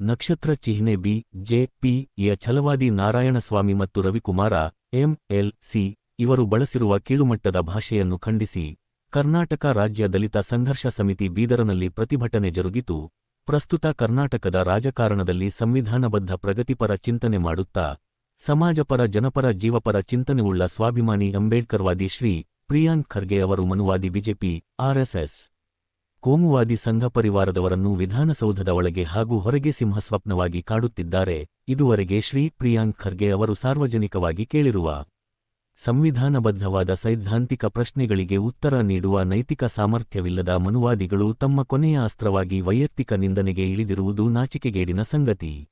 ನಕ್ಷತ್ರ ಚಿಹ್ನೆ B, J, P, ಯ ಛಲವಾದಿ ನಾರಾಯಣಸ್ವಾಮಿ ಮತ್ತು ರವಿಕುಮಾರ, ಎಂ, ಎಲ್, ಸಿ, ಇವರು ಬಳಸಿರುವ ಕೀಳುಮಟ್ಟದ ಭಾಷೆಯನ್ನು ಖಂಡಿಸಿ. ಕರ್ನಾಟಕ ರಾಜ್ಯ ದಲಿತ ಸಂಘರ್ಷ ಸಮಿತಿ ಬೀದರನಲ್ಲಿ ಪ್ರತಿಭಟನೆ ಜರುಗಿತು. ಪ್ರಸ್ತುತ ಕರ್ನಾಟಕದ ರಾಜಕಾರಣದಲ್ಲಿ ಸಂವಿಧಾನಬದ್ಧ ಪ್ರಗತಿಪರ ಚಿಂತನೆ ಮಾಡುತ್ತಾ, ಸಮಾಜಪರ ಜನಪರ ಜೀವಪರ ಚಿಂತನೆವುಳ್ಳ ಸ್ವಾಭಿಮಾನಿ ಅಂಬೇಡ್ಕರ್ವಾದಿ ಶ್ರೀ ಪ್ರಿಯಾಂಕ್ ಖರ್ಗೆ ಅವರು ಮನುವಾದಿ ಬಿಜೆಪಿ ಆರ್ಎಸ್ಎಸ್ ಕೋಮುವಾದಿ ಸಂಘ ಪರಿವಾರದವರನ್ನು ವಿಧಾನಸೌಧದ ಒಳಗೆ ಹಾಗೂ ಹೊರಗೆ ಸಿಂಹಸ್ವಪ್ನವಾಗಿ ಕಾಡುತ್ತಿದ್ದಾರೆ. ಇದುವರೆಗೆ ಶ್ರೀ ಪ್ರಿಯಾಂಕ್ ಖರ್ಗೆ ಅವರು ಸಾರ್ವಜನಿಕವಾಗಿ ಕೇಳಿರುವ ಸಂವಿಧಾನಬದ್ಧವಾದ ಸೈದ್ಧಾಂತಿಕ ಪ್ರಶ್ನೆಗಳಿಗೆ ಉತ್ತರ ನೀಡುವ ನೈತಿಕ ಸಾಮರ್ಥ್ಯವಿಲ್ಲದ ಮನುವಾದಿಗಳು ತಮ್ಮ ಕೊನೆಯ ಅಸ್ತ್ರವಾಗಿ ವೈಯಕ್ತಿಕ ನಿಂದನೆಗೆ ಇಳಿದಿರುವುದು ನಾಚಿಕೆಗೇಡಿನ ಸಂಗತಿ.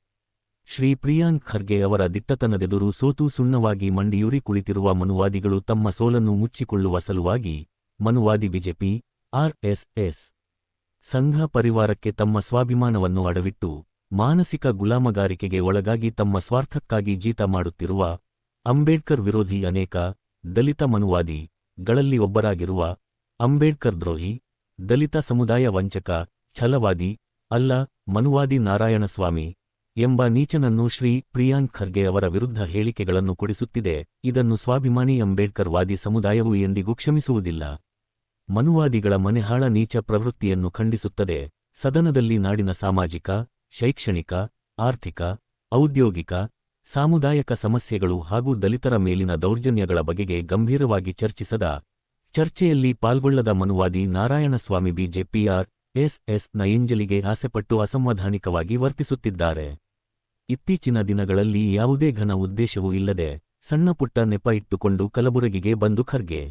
ಶ್ರೀ ಪ್ರಿಯಾಂಕ್ ಖರ್ಗೆ ಅವರ ದಿಟ್ಟತನದೆದುರು ಸೋತು ಸುಣ್ಣವಾಗಿ ಮಂಡಿಯೂರಿ ಕುಳಿತಿರುವ ಮನುವಾದಿಗಳು ತಮ್ಮ ಸೋಲನ್ನು ಮುಚ್ಚಿಕೊಳ್ಳುವ ಸಲುವಾಗಿ ಮನುವಾದಿ ಬಿಜೆಪಿ ಆರ್ಎಸ್ಎಸ್ ಸಂಘ ಪರಿವಾರಕ್ಕೆ ತಮ್ಮ ಸ್ವಾಭಿಮಾನವನ್ನು ಅಡವಿಟ್ಟು ಮಾನಸಿಕ ಗುಲಾಮಗಾರಿಕೆಗೆ ಒಳಗಾಗಿ ತಮ್ಮ ಸ್ವಾರ್ಥಕ್ಕಾಗಿ ಜೀತ ಮಾಡುತ್ತಿರುವ ಅಂಬೇಡ್ಕರ್ ವಿರೋಧಿ ಅನೇಕ ದಲಿತ ಮನುವಾದಿ ಗಳಲ್ಲಿ ಒಬ್ಬರಾಗಿರುವ ಅಂಬೇಡ್ಕರ್ ದ್ರೋಹಿ, ದಲಿತ ಸಮುದಾಯ ವಂಚಕ, ಛಲವಾದಿ, ಅಲ್ಲ, ಮನುವಾದಿ ನಾರಾಯಣಸ್ವಾಮಿ ಎಂಬ ನೀಚನನ್ನು ಶ್ರೀ ಪ್ರಿಯಾಂಕ್ ಖರ್ಗೆ ಅವರ ವಿರುದ್ಧ ಹೇಳಿಕೆಗಳನ್ನು ಕೊಡಿಸುತ್ತಿದೆ. ಇದನ್ನು ಸ್ವಾಭಿಮಾನಿ ಅಂಬೇಡ್ಕರ್ ವಾದಿ ಸಮುದಾಯವು ಎಂದಿಗೂ ಕ್ಷಮಿಸುವುದಿಲ್ಲ. ಮನುವಾದಿಗಳ ಮನೆಹಾಳ ನೀಚ ಪ್ರವೃತ್ತಿಯನ್ನು ಖಂಡಿಸುತ್ತದೆ. ಸದನದಲ್ಲಿ ನಾಡಿನ ಸಾಮಾಜಿಕ, ಶೈಕ್ಷಣಿಕ, ಆರ್ಥಿಕ, ಔದ್ಯೋಗಿಕ, ಸಾಮುದಾಯಿಕ ಸಮಸ್ಯೆಗಳು ಹಾಗೂ ದಲಿತರ ಮೇಲಿನ ದೌರ್ಜನ್ಯಗಳ ಬಗೆಗೆ ಗಂಭೀರವಾಗಿ ಚರ್ಚಿಸದ ಚರ್ಚೆಯಲ್ಲಿ ಪಾಲ್ಗೊಳ್ಳದ ಮನುವಾದಿ ನಾರಾಯಣಸ್ವಾಮಿ ಬಿಜೆಪಿಆರ್ ಎಸ್ಎಸ್ನ ಎಂಜಲಿಗೆ ಆಸೆಪಟ್ಟು ಅಸಂವಧಾನಿಕವಾಗಿ ವರ್ತಿಸುತ್ತಿದ್ದಾರೆ. ಇತ್ತೀಚಿನ ದಿನಗಳಲ್ಲಿ ಯಾವುದೇ ಘನ ಉದ್ದೇಶವೂ ಇಲ್ಲದೆ ಸಣ್ಣಪುಟ್ಟ ನೆಪ ಇಟ್ಟುಕೊಂಡು ಕಲಬುರಗಿಗೆ ಬಂದು ಖರ್ಗೆ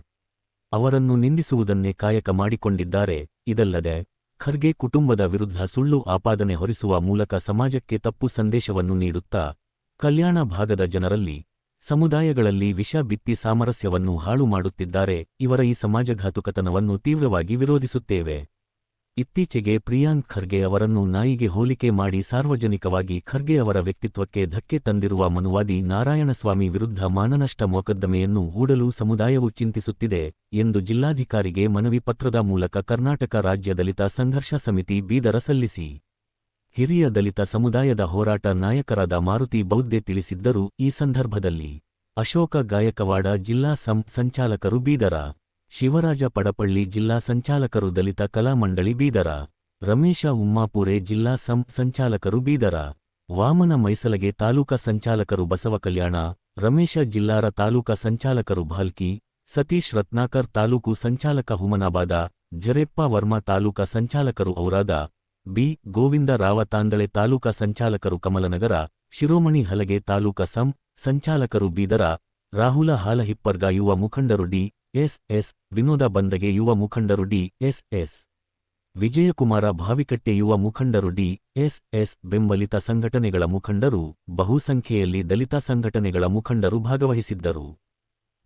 ಅವರನ್ನು ನಿಂದಿಸುವುದನ್ನೇ ಕಾಯಕ ಮಾಡಿಕೊಂಡಿದ್ದಾರೆ. ಇದಲ್ಲದೆ, ಖರ್ಗೆ ಕುಟುಂಬದ ವಿರುದ್ಧ ಸುಳ್ಳು ಆಪಾದನೆ ಹೊರಿಸುವ ಮೂಲಕ ಸಮಾಜಕ್ಕೆ ತಪ್ಪು ಸಂದೇಶವನ್ನು ನೀಡುತ್ತಾ, ಕಲ್ಯಾಣ ಭಾಗದ ಜನರಲ್ಲಿ, ಸಮುದಾಯಗಳಲ್ಲಿ ವಿಷ ಬಿತ್ತಿ ಸಾಮರಸ್ಯವನ್ನು ಹಾಳು ಮಾಡುತ್ತಿದ್ದಾರೆ. ಇವರ ಈ ಸಮಾಜಘಾತುಕತನವನ್ನು ತೀವ್ರವಾಗಿ ವಿರೋಧಿಸುತ್ತೇವೆ. ಇತ್ತೀಚೆಗೆ ಪ್ರಿಯಾಂಕ್ ಖರ್ಗೆ ಅವರನ್ನು ನಾಯಿಗೆ ಹೋಲಿಕೆ ಮಾಡಿ ಸಾರ್ವಜನಿಕವಾಗಿ ಖರ್ಗೆ ಅವರ ವ್ಯಕ್ತಿತ್ವಕ್ಕೆ ಧಕ್ಕೆ ತಂದಿರುವ ಮನುವಾದಿ ನಾರಾಯಣಸ್ವಾಮಿ ವಿರುದ್ಧ ಮಾನನಷ್ಟ ಮೊಕದ್ದಮೆಯನ್ನು ಹೂಡಲು ಸಮುದಾಯವು ಚಿಂತಿಸುತ್ತಿದೆ ಎಂದು ಜಿಲ್ಲಾಧಿಕಾರಿಗೆ ಮನವಿ ಪತ್ರದ ಮೂಲಕ ಕರ್ನಾಟಕ ರಾಜ್ಯ ದಲಿತ ಸಂಘರ್ಷ ಸಮಿತಿ ಬೀದರ ಸಲ್ಲಿಸಿ. ಹಿರಿಯ ದಲಿತ ಸಮುದಾಯದ ಹೋರಾಟ ನಾಯಕರಾದ ಮಾರುತಿ ಬೌದ್ಧೆ ತಿಳಿಸಿದ್ದರು ಈ ಸಂದರ್ಭದಲ್ಲಿ. ಅಶೋಕ ಗಾಯಕವಾಡ ಜಿಲ್ಲಾ ಸಂ, ಸಂಚಾಲಕರು ಬೀದರ. ಶಿವರಾಜ ಪಡಪಳ್ಳಿ ಜಿಲ್ಲಾ ಸಂಚಾಲಕರು ದಲಿತ ಕಲಾ ಮಂಡಳಿ ಬೀದರ, ರಮೇಶ ಉಮ್ಮಾಪುರೆ ಜಿಲ್ಲಾ ಸಂ, ಸಂಚಾಲಕರು ಬೀದರ, ವಾಮನ ಮೈಸಲಗೆ ತಾಲೂಕಾ ಸಂಚಾಲಕರು ಬಸವ ಕಲ್ಯಾಣ, ರಮೇಶ ಜಿಲ್ಲಾರ ತಾಲೂಕಾ ಸಂಚಾಲಕರು ಭಾಲ್ಕಿ, ಸತೀಶ್ ರತ್ನಾಕರ್ ತಾಲೂಕು ಸಂಚಾಲಕ ಹುಮನಾಬಾದ, ಜರೆಪ್ಪ ವರ್ಮಾ ತಾಲೂಕಾ ಸಂಚಾಲಕರು ಔರಾದ, ಬಿ. ಗೋವಿಂದ ರಾವ ತಾಂದಳೆ ತಾಲೂಕಾ ಸಂಚಾಲಕರು ಕಮಲನಗರ, ಶಿರೋಮಣಿ ಹಲಗೆ ತಾಲೂಕಾ ಸಂ, ಸಂಚಾಲಕರು ಬೀದರ, ರಾಹುಲ ಹಾಲಹಿಪ್ಪರ್ಗ ಯುವ ಮುಖಂಡರು ಡಿ. ಎಸ್ಎಸ್ ವಿನೋದ ಬಂದಗೆ ಯುವ ಮುಖಂಡರು ಡಿ ಎಸ್ಎಸ್ ವಿಜಯಕುಮಾರ ಭಾವಿಕಟ್ಟೆ ಯುವ ಮುಖಂಡರು ಡಿ ಎಸ್ಎಸ್ ಬೆಂಬಲಿತ ಸಂಘಟನೆಗಳ ಮುಖಂಡರು, ಬಹುಸಂಖ್ಯೆಯಲ್ಲಿ ದಲಿತ ಸಂಘಟನೆಗಳ ಮುಖಂಡರು ಭಾಗವಹಿಸಿದ್ದರು.